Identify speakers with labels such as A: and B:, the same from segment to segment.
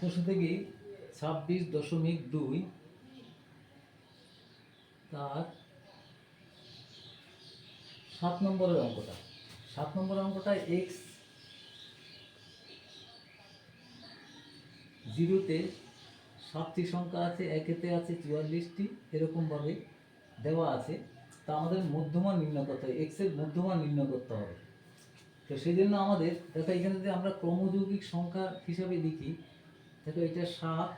A: কোষে থেকে ছাব্বিশ দশমিক দুই তার সাত নম্বরের অঙ্কটা। সাত নম্বরের অঙ্কটা এক্স জিরোতে সাতটি সংখ্যা আছে, একেতে আছে চুয়াল্লিশটি, এরকমভাবে দেওয়া আছে। তা আমাদের মধ্যমান নির্ণয় করতে হবে এক্সের মধ্যমান নির্ণয় করতে হবে। তো সেই জন্য আমাদের, দেখো এখানে যদি আমরা ক্রমযৌগিক সংখ্যা হিসাবে লিখি দেখো এটা সাত।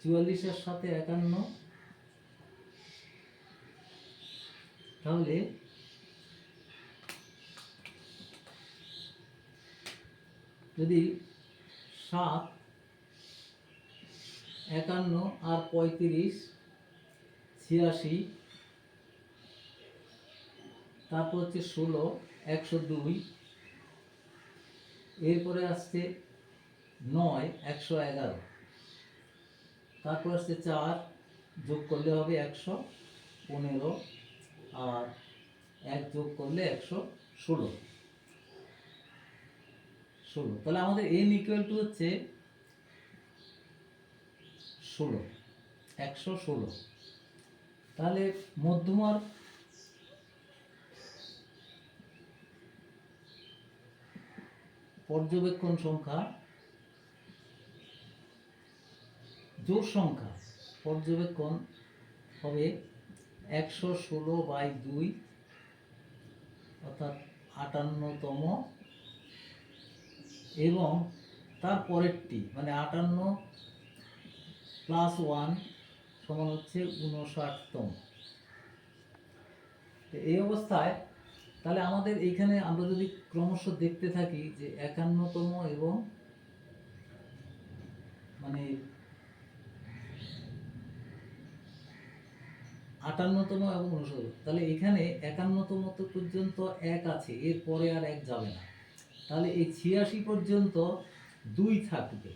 A: চুয়াল্লিশের সাথে একান্ন। তাহলে যদি সাত, একান্ন আর পঁয়ত্রিশ, ছিয়াশি, তারপর হচ্ছে ষোলো, একশো দুই। এরপরে আসছে নয়, একশো এগারো। তারপর আসছে চার, যোগ করলে হবে একশো পনেরো, আর এক যোগ করলে একশো ষোলো। ষোলো। তাহলে আমাদের এন ইকুয়াল টু হচ্ছে ষোলো, একশো ষোলো। তাহলে মধ্যমার পর্যবেক্ষণ সংখ্যা জোর সংখ্যা পর্যবেক্ষণ হবে একশো ষোলো বাই দুই অর্থাৎ আটান্নতম এবং তার পরেরটি মানে আটান্ন প্লাস ওয়ান সমান হচ্ছে উনষাটতম এই অবস্থায় তাহলে আমাদের এইখানে আমরা যদি ক্রমশ দেখতে থাকি যে একান্নতম এবং মানে আটান্নতম এবং উনষাট তাহলে এখানে একান্নতম পর্যন্ত এক আছে এর পরে আর এক যাবে না। তাহলে এই ছিয়াশি পর্যন্ত দুই থাকবে।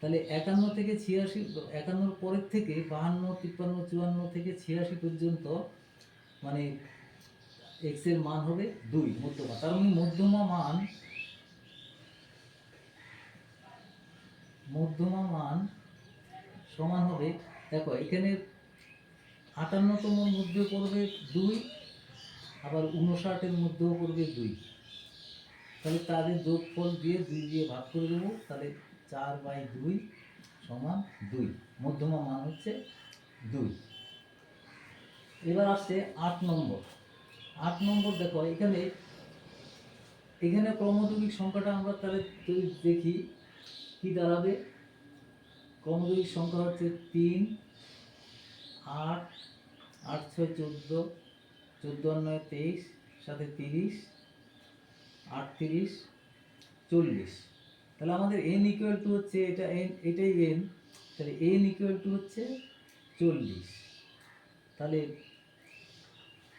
A: তাহলে একান্ন থেকে ছিয়াশি, একান্নর পরের থেকে বাহান্ন, তিপ্পান্ন, চুয়ান্ন থেকে ছিয়াশি পর্যন্ত মানে এক্সের মান হবে দুই, মধ্যমা। তার মানে মধ্যমা মান মধ্যমা মান সমান হবে, দেখো এখানে আটান্নতম মধ্যে পড়বে দুই, আবার উনষাটের মধ্যেও পড়বে দুই। তাহলে তাদের যোগফল দিয়ে দুই দিয়ে ভাগ করে দেবো, তাহলে চার বাই দুই সমান দুই। মধ্যমা মান হচ্ছে দুই। এবার আসছে আট নম্বর। আট নম্বর দেখো, এখানে এখানে ক্রমযৌগিক সংখ্যাটা আমরা তাহলে দেখি, কি দাঁড়াবে? ক্রমযৌগিক সংখ্যা হচ্ছে তিন আট আট ছয় চোদ্দ চোদ্দ নয় তেইশ, সাথে তিরিশ, আটত্রিশ, চল্লিশ। তাহলে আমাদের এন ইকুয়াল টু হচ্ছে এটা এন এটাই এন তাহলে এন ইকুয়াল টু হচ্ছে চল্লিশ। তাহলে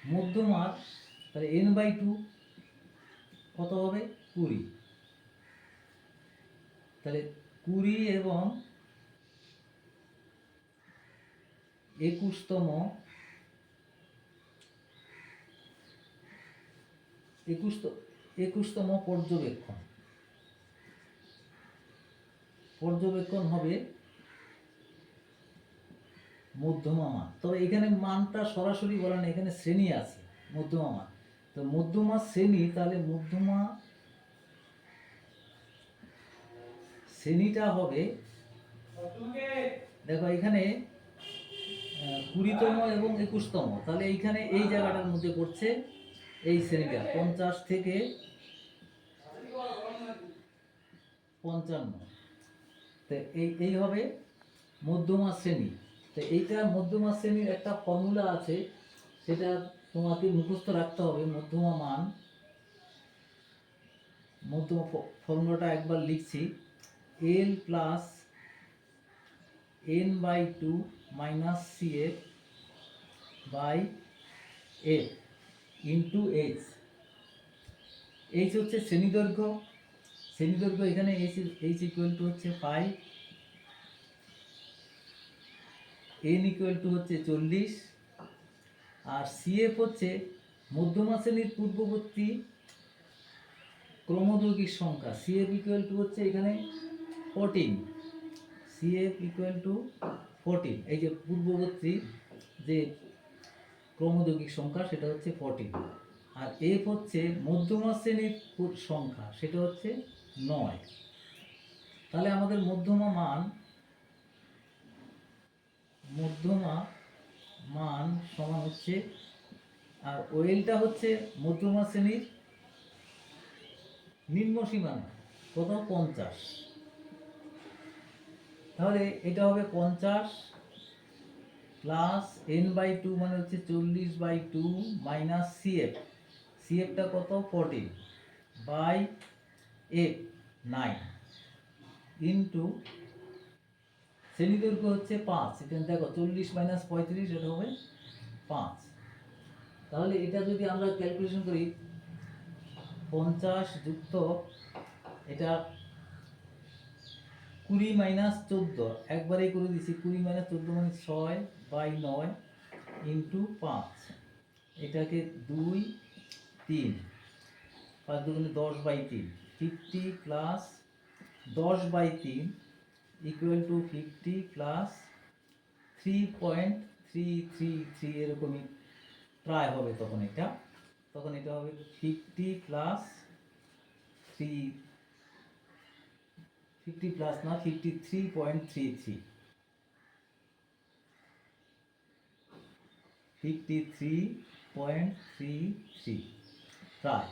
A: মধ্যমার, তাহলে এন বাই টু কত হবে? কুড়ি। তাহলে কুড়ি এবং একুশতম একুশ একুশতম পর্যবেক্ষণ। পর্যবেক্ষণ হবে মধ্যমা মান তবে এখানে মানটা সরাসরি বলা না এখানে শ্রেণি আছে, মধ্যমা মান। তো মধ্যমা শ্রেণি, তাহলে মধ্যমা শ্রেণীটা হবে, দেখো এখানে কুড়িতম এবং একুশতম। তাহলে এইখানে এই জায়গাটার মধ্যে পড়ছে এই শ্রেণীটা, পঞ্চাশ থেকে পঞ্চান্ন। তো এই এই হবে মধ্যমা শ্রেণি। তো এইটা মধ্যমা শ্রেণির একটা ফর্মুলা আছে, সেটা তোমাকে মুখস্থ রাখতে হবে, মধ্যমা মান। মধ্যমা ফর্মুলাটা একবার লিখছি। L plus N by two minus C F by F into H H হচ্ছে শ্রেণীদৈর্ঘ্য। শ্রেণীদৈর্ঘ্য এখানে এইচ এইচ ইকুয়াল টু হচ্ছে ফাইভ এন ইকুয়াল টু হচ্ছে চল্লিশ। আর সিএফ হচ্ছে মধ্যমা শ্রেণির পূর্ববর্তী ক্রমযৌগিক সংখ্যা। সিএফ ইকুয়াল টু হচ্ছে এখানে fourteen CF equal to fourteen এই যে পূর্ববর্তী যে ক্রমযৌগিক সংখ্যা, সেটা হচ্ছে ফোরটিন আর এফ হচ্ছে মধ্যমা শ্রেণির সংখ্যা, সেটা হচ্ছে নয়। তাহলে আমাদের মধ্যমা মান মধ্যমা মান সমান হচ্ছে, আর ওয়েলটা হচ্ছে মধ্যমা শ্রেণির নিম্ন সীমানা কত পঞ্চাশ। তাহলে এটা হবে পঞ্চাশ প্লাস এন বাই টু মানে হচ্ছে চল্লিশ বাই টু মাইনাস সিএফ সিএফটা কত? Fourteen by F nine into শ্রেণি দৈর্ঘ্য হচ্ছে পাঁচ। এখানে দেখো চল্লিশ মাইনাস পঁয়ত্রিশ, এটা হবে পাঁচ। তাহলে এটা যদি আমরা ক্যালকুলেশন করি, পঞ্চাশ যুক্ত, এটা কুড়ি মাইনাস চোদ্দ। একবারেই করে দিছি, কুড়ি মাইনাস চোদ্দ মানে ছয় বাই নয় ইন্টু পাঁচ। এটাকে দুই, তিন। পাঁচ দুগুণে দশ বাই তিন। ফিফটি প্লাস দশ বাই তিন equal to fifty plus three point three three three এরকমই প্রায় হবে তখন এটা। তখন এটা হবে fifty plus three fifty plus না fifty three point three three fifty three point three three প্রায়।